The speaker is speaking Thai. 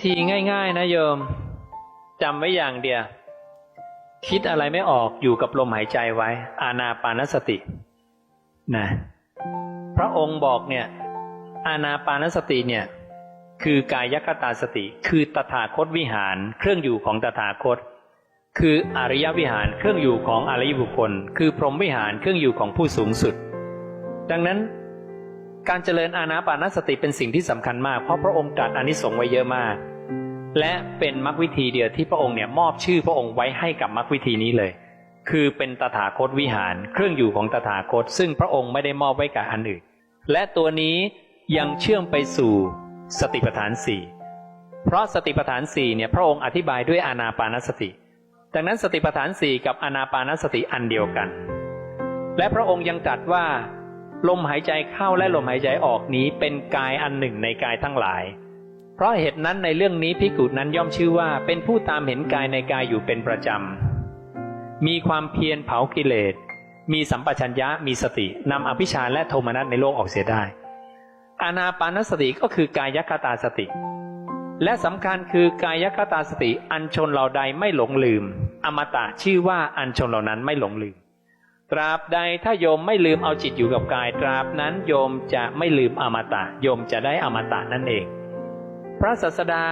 ทีง่าย ๆ นะโยมจำไว้อย่างเดียว คิดอะไรไม่ออกอยู่กับลมหายใจไว้ อานาปานสตินะพระองค์บอกเนี่ย อานาปานสติเนี่ย คือกายคตาสติ คือตถาคตวิหาร เครื่องอยู่ของตถาคต คืออริยวิหารเครื่องอยู่ของอริยบุคคล คือพรหมวิหารเครื่องอยู่ของผู้สูงสุด ดังนั้น การเจริญอานาปานสติเป็นสิ่งที่สำคัญมาก เพราะพระองค์ตรัสอานิสงส์ไว้เยอะมาก และเป็นมรรควิธีเดียวที่พระองค์เนี่ยมอบชื่อพระองค์ไว้ให้กับมรรควิธีนี้เลย คือเป็นตถาคตวิหาร เครื่องอยู่ของตถาคต ซึ่งพระองค์ไม่ได้มอบไว้กับอันอื่น และตัวนี้ยังเชื่อมไปสู่สติปัฏฐานสี่เพราะสติปัฏฐานสี่เนี่ยพระองค์อธิบายด้วยอานาปานสติ ดังนั้นสติปัฏฐานสี่กับอานาปานสติอันเดียวกัน และพระองค์ยังตรัสว่า ลมหายใจเข้าและลมหายใจออกนี้เป็นกายอันหนึ่งในกายทั้งหลาย เพราะเหตุนั้นในเรื่องนี้พิกุนั้นย่อมชื่อว่าเป็นผู้ตามเห็นกายในกายอยู่เป็นประจำ มีความเพียรเผากิเลส มีสัมปชัญญะมีสตินำอภิชาและโทมนัสในโลกออกเสียได้ อานาปานสติก็คือกายคตาสติ และสำคัญคือกายคตาสติอันชนเหล่าใดไม่หลงลืม อมตะชื่อว่าอันชนเหล่านั้นไม่หลงลืม ตราบใดถ้าโยมไม่ลืมเอาจิตอยู่กับกาย ตราบนั้นโยมจะไม่ลืมอมตะ โยมจะได้อมตะนั่นเอง พระศาสดา